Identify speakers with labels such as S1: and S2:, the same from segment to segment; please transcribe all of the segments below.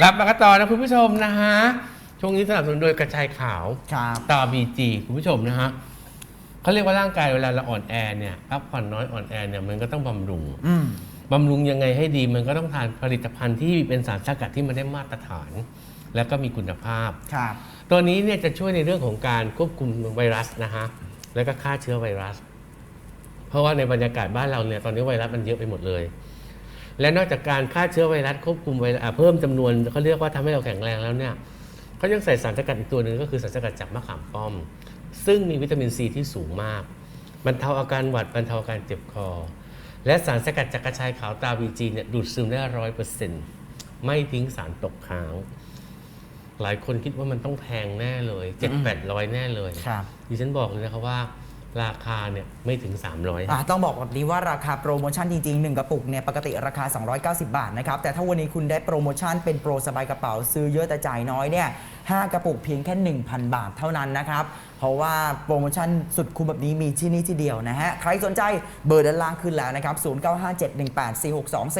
S1: กลับมากันต่อนะคุณผู้ชมนะฮะ ช่วงนี้สนับสนุนโดยกระชายขาว
S2: ครับ
S1: ตาบีจีคุณผู้ชมนะฮะเขาเรียกว่าร่างกายเวลาเราอ่อนแอเนี่ยพักผ่อนน้อยอ่อนแอเนี่ยมันก็ต้องบำรุง
S2: อืม
S1: บำรุงยังไงให้ดีมันก็ต้องทานผลิตภัณฑ์ที่เป็นสารสกัดที่มันได้มาตรฐาน และก็มีคุณภาพ
S2: ครับ
S1: ตัวนี้เนี่ยจะช่วยในเรื่องของการควบคุมไวรัสนะฮะ แล้วก็ฆ่าเชื้อไวรัส เพราะว่าในบรรยากาศบ้านเราเนี่ยตอนนี้ไวรัสมันเยอะไปหมดเลย และนอกจากการฆ่าเชื้อไวรัสควบคุมไวรัสอะเพิ่มจำนวนเขาเรียกว่าทำให้เราแข็งแรงแล้วเนี่ยเขายังใส่สารสกัดอีกตัวหนึ่งก็คือสารสกัดจากมะขามป้อม ซึ่งมีวิตามินซีที่สูงมากบรรเทาอาการหวัดบรรเทาอาการเจ็บคอ และสารสกัดจากกระชายขาวตาบีจีเนี่ยดูดซึมได้ร้อยเปอร์เซ็นต์ไม่ทิ้งสารตกค้าง หลายคนคิดว่ามันต้องแพงแน่เลยเจ็ดแปดร้อยแน่เลย
S2: ครับ
S1: ดิฉันบอกเลยนะครับว่า ราคาเนี่ยไม่ถึง 300
S2: อะต้องบอกแบบนี้ว่าราคาโปรโมชั่นจริงๆ 1 กระปุกเนี่ยปกติราคา 290 บาทนะครับ แต่ถ้าวันนี้คุณได้โปรโมชั่นเป็นโปรสบายกระเป๋าซื้อเยอะแต่จ่ายน้อยเนี่ย5 กระปุกเพียงแค่ 1,000 บาทเท่านั้นนะครับ เพราะว่าโปรโมชั่นสุดคุ้มแบบนี้มีที่นี่ที่เดียวนะฮะ ใครสนใจเบอร์ด้านล่างขึ้นแล้วนะครับ 0957184624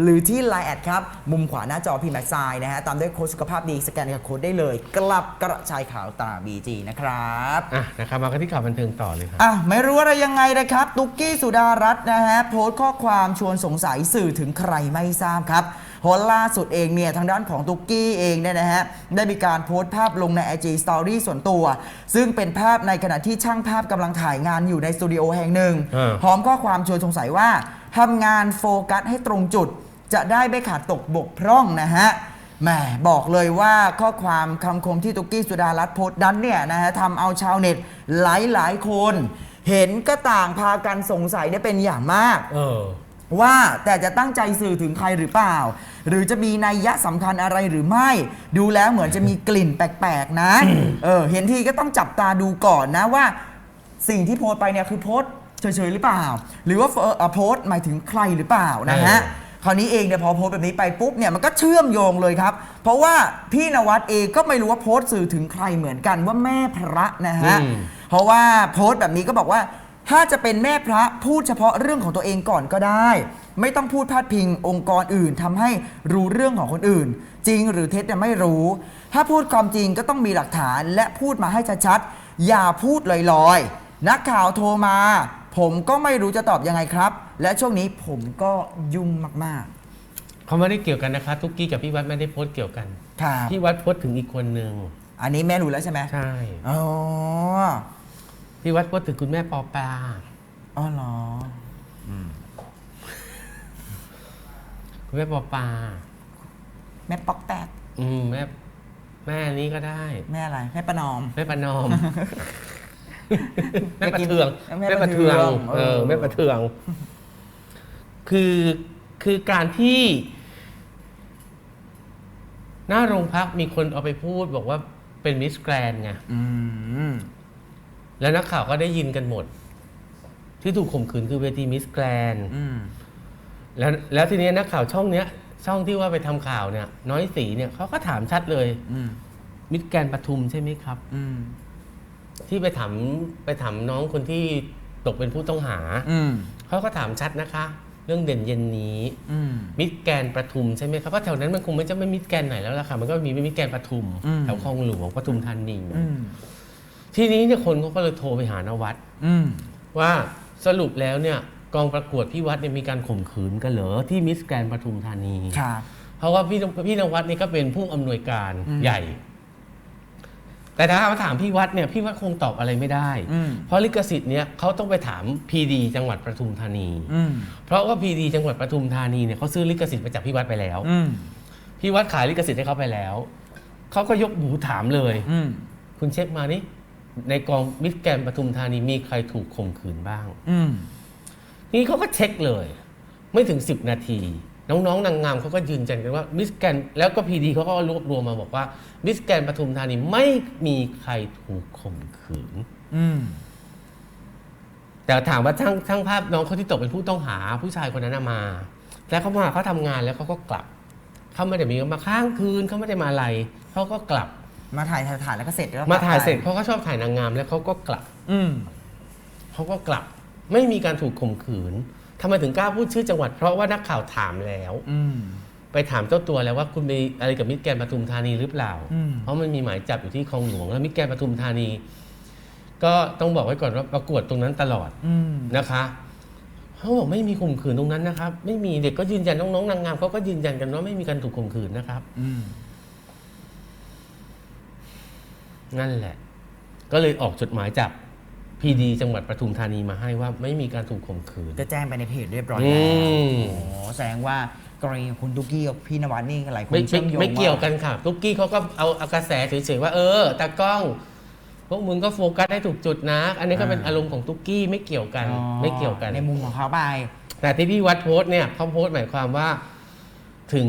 S2: หรือที่ Line แอดครับ มุมขวาหน้าจอพีแม็กไซนะฮะ ตามด้วยโค้ดสุขภาพดีสแกนกับโค้ดได้เลย กลับกระชายขาวตรา BG นะครับ
S1: อะนะครับมากันที่ข่าวบันเทิงต่อเลยครับ
S2: อะไม่รู้อะไรยังไงนะครับ ตุกกี้สุดารัตน์นะฮะโพสต์ข้อความชวนสงสัยสื่อถึงใครไม่ทราบครับ เพราะล่าสุดเองเนี่ยทางด้านของตุกกี้เองเนี่ยนะฮะได้มีการโพสต์ภาพลงใน IG Story ส่วนตัว ซึ่งเป็นภาพในขณะที่ช่างภาพกำลังถ่ายงานอยู่ในสตูดิโอแห่งหนึ่ง
S1: เออ
S2: พร้อมข้อความชวนสงสัยว่าทำงานโฟกัสให้ตรงจุด จะได้ไม่ขาดตกบกพร่องนะฮะแหมบอกเลยว่าข้อความคำคมที่ตุกกี้สุดารัตน์โพสต์นั้นเนี่ยนะฮะทำเอาชาวเน็ตหลายหลายๆคน เห็นก็ต่างพากันสงสัยได้เป็นอย่างมาก
S1: เออ
S2: ว่าแต่จะตั้งใจสื่อถึงใครหรือเปล่า หรือจะมีนัยยะสำคัญอะไรหรือไม่ ดูแล้วเหมือนจะมีกลิ่นแปลกๆนะ เออ เห็นทีก็ต้องจับตาดูก่อนนะว่า สิ่งที่โพสต์ไปเนี่ยคือโพสต์เฉยๆหรือเปล่า หรือว่าเอ่อเอ่อโพสต์หมายถึงใครหรือเปล่านะฮะ
S1: เออ
S2: คราวนี้เองเนี่ยพอโพสต์แบบนี้ไปปุ๊บเนี่ยมันก็เชื่อมโยงเลยครับ เพราะว่าพี่นวัดเองก็ไม่รู้ว่าโพสต์สื่อถึงใครเหมือนกันว่าแม่พระนะฮะ
S1: อืม
S2: เพราะว่าโพสต์แบบนี้ก็บอกว่า ถ้าจะเป็นแม่พระพูดเฉพาะเรื่องของตัวเองก่อนก็ได้ ไม่ต้องพูดพาดพิงองค์กรอื่นทำให้รู้เรื่องของคนอื่น จริงหรือเท็จเนี่ยไม่รู้ ถ้าพูดความจริงก็ต้องมีหลักฐานและพูดมาให้ชัดๆอย่าพูดลอยๆ นักข่าวโทรมา ผมก็ไม่รู้จะตอบยังไงครับ และช่วงนี้ผมก็ยุ่งมาก
S1: เขาไม่ได้เกี่ยวกันนะคะทุกกี้กับพี่วัดไม่ได้โพสต์เกี่ยวกัน
S2: ๆครับ
S1: พี่วัดโพสต์ถึงอีกคนหนึ่ง
S2: อันนี้แม่รู้แล้วใช่ไหม
S1: ใช่
S2: อ๋อ
S1: พี่วัดโพสต์ถึงคุณแม่ปอปลา
S2: อ๋อเหรอ
S1: คุณแม่ปอปลา
S2: แม่ป๊อกแตก
S1: อืมแม่แม่นี้ก็ได้
S2: แม่อะไรแม่ประนอม
S1: แม่ประนอม แม่ประเทือง
S2: แม่
S1: แม่
S2: ป
S1: ประระ
S2: เทื
S1: เทื
S2: อ
S1: องง
S2: เอ
S1: เอ
S2: อ
S1: อ แม่ประเทือง คือคือการที่ หน้าโรงพักมีคนเอาไปพูดบอกว่าเป็นมิสแกรนไง
S2: อืม
S1: แล้วนักข่าวก็ได้ยินกันหมด ที่ถูกข่มขืนคือเวทีมิสแกรน
S2: อืม
S1: แล้วแล้วทีนี้นักข่าวช่องเนี้ย ช่องที่ว่าไปทำข่าวเนี่ย น้อยสีเนี่ยเขาก็ถามชัดเลย
S2: อืม
S1: มิสแกรนปทุมใช่ไหมครับ
S2: อืม
S1: ที่ไปถามไปถามน้องคนที่ตกเป็นผู้ต้องหา
S2: อืม
S1: เขาก็ถามชัดนะคะ เรื่องเด่นเย็นนี้
S2: อืม
S1: มิสแกรนประทุมใช่ไหมครับเพราะแถวนั้นมันคงไม่จะไม่มิสแกรนไหนแล้วล่ะค่ะ มันก็มีมิสแกรนประทุม
S2: อืม
S1: แถวคลองหลวงปทุมธานี
S2: อืม
S1: ทีนี้เนี่ยคนเขาก็เลยโทรไปหานวัด
S2: อืม
S1: ว่าสรุปแล้วเนี่ยกองประกวดพี่วัดเนี่ยมีการข่มขืนกันเหรอที่มิสแกรนปทุมธานี
S2: ครับ
S1: เพราะว่าพี่พี่นวัดนี่ก็เป็นผู้อำนวยการ
S2: อืม
S1: ใหญ่ แต่ถ้ามาถามพี่วัดเนี่ยพี่วัดคงตอบอะไรไม่ได้
S2: อืม
S1: เพราะลิขสิทธิ์เนี่ยเขาต้องไปถามพีดีจังหวัดปทุมธานี
S2: อืม
S1: เพราะว่าพีดีจังหวัดปทุมธานีเนี่ยเขาซื้อลิขสิทธิ์ไปจากพี่วัดไปแล้ว
S2: อืม
S1: พี่วัดขายลิขสิทธิ์ให้เขาไปแล้ว เขาก็ยกหูถามเลย
S2: อืม
S1: คุณเช็คมานี่ ในกองมิสแกรนปทุมธานีมีใครถูกข่มขืนบ้าง
S2: อืม
S1: นี่เขาก็เช็คเลย ไม่ถึง 10 นาที น้องๆนางงามเขาก็ยืนยันกันว่ามิสแกรนแล้วก็พีดีเขาก็รวบรวมมาบอกว่ามิสแกรนปทุมธานีไม่มีใครถูกข่มขืน
S2: อืม
S1: แต่ถามว่าช่างช่างภาพน้องเขาที่ตกเป็นผู้ต้องหาผู้ชายคนนั้นนะมา แล้วเขามาเขาทำงานแล้วเขาก็กลับเขาไม่ได้มีมาค้างคืนเขาไม่ได้มาอะไรเขาก็กลับ
S2: มาถ่ายถ่ายถ่ายแล้วก็เสร็จแล้ว
S1: มาถ่ายเสร็จ
S2: ไป
S1: เพราะเขาชอบถ่ายนางงามแล้วเขาก็กลับ
S2: อืม
S1: เขาก็กลับ ไม่มีการถูกข่มขืนทำไมถึงกล้าพูดชื่อจังหวัด เพราะว่านักข่าวถามแล้ว
S2: อืม
S1: ไปถามเจ้าตัวแล้วว่าคุณมีอะไรกับมิตรแกรนด์ปทุมธานีหรือเปล่า
S2: อืม
S1: เพราะมันมีหมายจับอยู่ที่คลองหลวงแล้วมิตรแกรนด์ปทุมธานี ก็ต้องบอกไว้ก่อนว่าประกวดตรงนั้นตลอด
S2: อืม
S1: นะคะเขาบอกไม่มีข่มขืนตรงนั้นนะครับ ไม่มีเด็กก็ยืนยันน้องๆนางงามเขาก็ยืนยันกันว่าไม่มีการถูกข่มขืนนะครับ
S2: อืม
S1: นั่นแหละ ก็เลยออกจดหมายจากพีดีจังหวัดปทุมธานีมาให้ว่าไม่มีการถูกข่มขืน
S2: ก็แจ้งไปในเพจเรียบร้อย
S1: อื
S2: แล้ว
S1: ม
S2: โอ้แสดงว่ากรณีของคุณตุ๊กกี้กับพี่นวัดนี่หลายคน
S1: ไม่
S2: เชื่
S1: ไม่
S2: อมโยง
S1: ไม่เกี่ยว
S2: ว่า
S1: กันค่ะทุกกี้เขาก็เอาเอากระแสเฉยๆว่าเออตากล้อง พวกมึงก็โฟกัสได้ถูกจุดนะ อันนี้ก็เป็นอารมณ์ของตุ๊กกี้ไม่เกี่ยวกัน
S2: อ๋อ
S1: ไม่เกี่ยวกัน
S2: ในมุมของเขาไป
S1: แต่ที่พี่วัดโพสต์เนี่ยเขาโพสต์หมายความว่า ถึง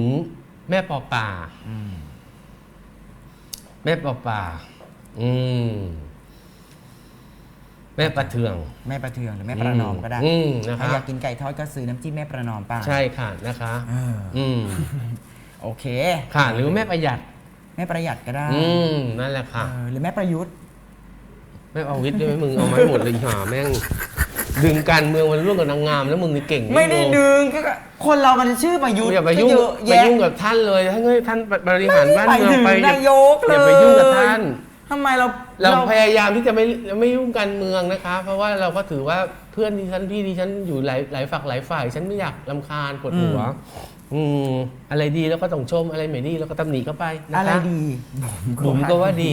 S1: แม่ปอป่า
S2: อืม
S1: แม่ปอป่า อืมแม่ประเทือง
S2: แม่ประเทืองหรือแม่ประนอมก็ได้
S1: อืมนะ
S2: ถ้า
S1: คะ
S2: อยากกินไก่ทอดก็ซื้อน้ำจิ้มแม่ประนอมไป
S1: ใช่ค่ะนะคะ
S2: เออ
S1: อืม
S2: โอเค
S1: ค่ะ หรือแม่ประหยัด
S2: แม่ประหยัดก็ได้
S1: อืม นั่นแหละค่ะ
S2: เออหรือแม่ประยุทธ์
S1: แม่เอาวิทย์ด้วยไหมมึงเอาไม้หมดเลยหาแม่ง ดึงการเมืองมันร่วมกับนางงามแล้วมึงนี่เก่ง
S2: ไม่ได้
S1: โง
S2: ดึงก็คนเรามันชื่อประยุทธ์
S1: อย่าไปยุ่ง
S2: ก็เอะ
S1: ไป
S2: แยะ
S1: ยุ่งกับท่านเลยท่านให้ท่านบริหารบ้าน
S2: ไป
S1: เมือง
S2: ถึง
S1: ไปอย่านา
S2: ยกเลย
S1: อย่าไปยุ่งกับท่าน
S2: ทำไมเรา
S1: เราพยายามที่จะไม่ไม่ยุ่งการเมืองนะคะ เพราะว่าเราก็ถือว่าเพื่อนดิฉันพี่ดิฉันอยู่หลายหลายฝักหลายฝ่าย ฉันไม่อยากลำคาญปวดหัวอืมอะไรดีแล้วก็ต้องชมอะไรไม่ดีแล้วก็ตำหนิเข้าไปนะคะ
S2: อะไรดี
S1: บุ๋มก็ว่าดี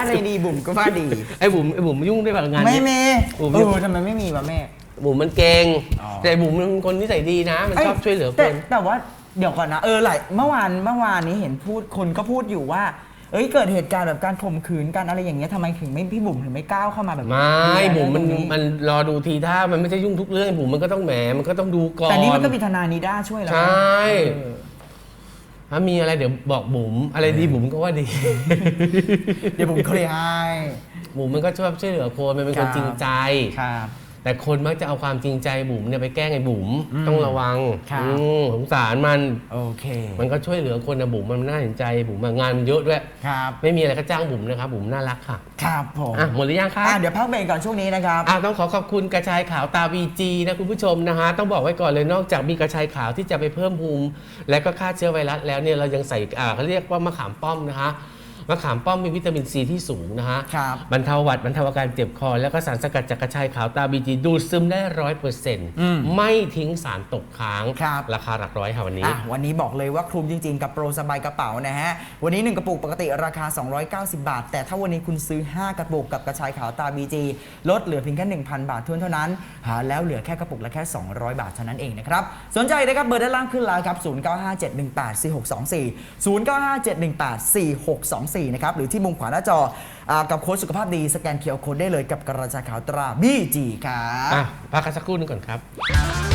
S2: อะไรดีบุ๋มก็ว่าดี
S1: ไอ้บุ๋มไอ้บุ๋มยุ่งด้วยแบบงาน
S2: ไม่
S1: นี้
S2: มี
S1: บุ๋ม
S2: เออทำไมไม่มีวะแม่
S1: บุ๋มมันเก่ง
S2: อ๋อ
S1: แต่บุ๋มมันเป็นคนนิสัยดีนะ มันชอบช่วยเหลือค
S2: แต่
S1: น
S2: แต่ว่า เดี๋ยวก่อนนะ เออหลายเมื่อวานเมื่อวานนี้เห็นพูดคนก็พูดอยู่ว่า เอ้ยเกิดเหตุการณ์แบบการข่มขืนกันอะไรอย่างเงี้ยทำไมถึงไม่พี่บุ๋มถึงไม่ก้าวเข้ามาแบบ
S1: ไม่
S2: ดูแล
S1: บุ๋มมัน
S2: เรื่อง
S1: มันรอดูทีท่ามันไม่ใช่ยุ่งทุกเรื่องบุ๋มมันก็ต้องแหมมันก็ต้องดูก่อน
S2: แต่นี่มันก็มีทนายนิด้าช่วยแล้วนะ
S1: ใช่
S2: เออ
S1: ถ้ามีอะไรเดี๋ยวบอกบุ๋มอะไรดีบุ๋มก็ว่าดี
S2: เดี๋ยวผมเคลียร์ให้
S1: บุ๋มมันก็ชอบช่วยเหลือคนมันเป็น
S2: ครั
S1: ค
S2: บ
S1: นจริงใจ
S2: ครับ
S1: แต่คนมักจะเอาความจริงใจบุ๋มเนี่ยไปแกล้งไอ้บุ๋ม
S2: อืม
S1: ต้องระวัง
S2: ครับ
S1: อืมสงสารมัน
S2: โอเค
S1: มันก็ช่วยเหลือคนนะบุ๋มมันน่าเห็นใจบุ๋มอะงานมันเยอะด้วย
S2: ครับ
S1: ไม่มีอะไรก็จ้างบุ๋มนะครับบุ๋มน่ารักค่ะ
S2: ครับผม
S1: อะหมดหรือยังคะ
S2: อะเดี๋ยวพักเบรกก่อนช่วงนี้นะครับ
S1: อะต้องขอขอบคุณกระชายขาวตาวีจีนะคุณผู้ชมนะฮะต้องบอกไว้ก่อนเลยนอกจากมีกระชายขาวที่จะไปเพิ่มภูมิ และก็ฆ่าเชื้อไวรัสแล้วเนี่ยเรายังใส่อ่าเขาเรียกว่ามะขามป้อมนะฮะ มะขามป้อมมีวิตามินซีที่สูงนะฮะ
S2: ครับ
S1: บรรเทาหวัดบรรเทาอาการเจ็บคอ แล้วก็สารสกัดจากกระชายขาวตาบีจีดูดซึมได้ร้อยเปอร์เซ็นต์
S2: อืม
S1: ไม่ทิ้งสารตกค้าง
S2: ครับ
S1: ราคาหลักร้อยค่ะวันนี้
S2: อะวันนี้บอกเลยว่าคลุมจริง ๆ กับโปรสบายกระเป๋านะฮะ วันนี้ 1 กระปุกปกติราคา 290 บาท แต่ถ้าวันนี้คุณซื้อ 5 กระปุกกับกระชายขาวตาบีจีลดเหลือเพียงแค่ 1,000 บาทเท่านั้นหาแล้วเหลือแค่กระปุกละแค่ 200 บาทเท่านั้นเองนะครับ สนใจนะครับเบอร์ด้านล่างขึ้นแล้วครับ 0957184624 0957184624นะครับหรือที่มุมขวาหน้าจออากับโค้ดสุขภาพดีสแกนเคอร์โค้ดได้เลยกับกระจาขาวตราบีจีครับ
S1: อะพักกันสักครู่หนึงก่อนครับ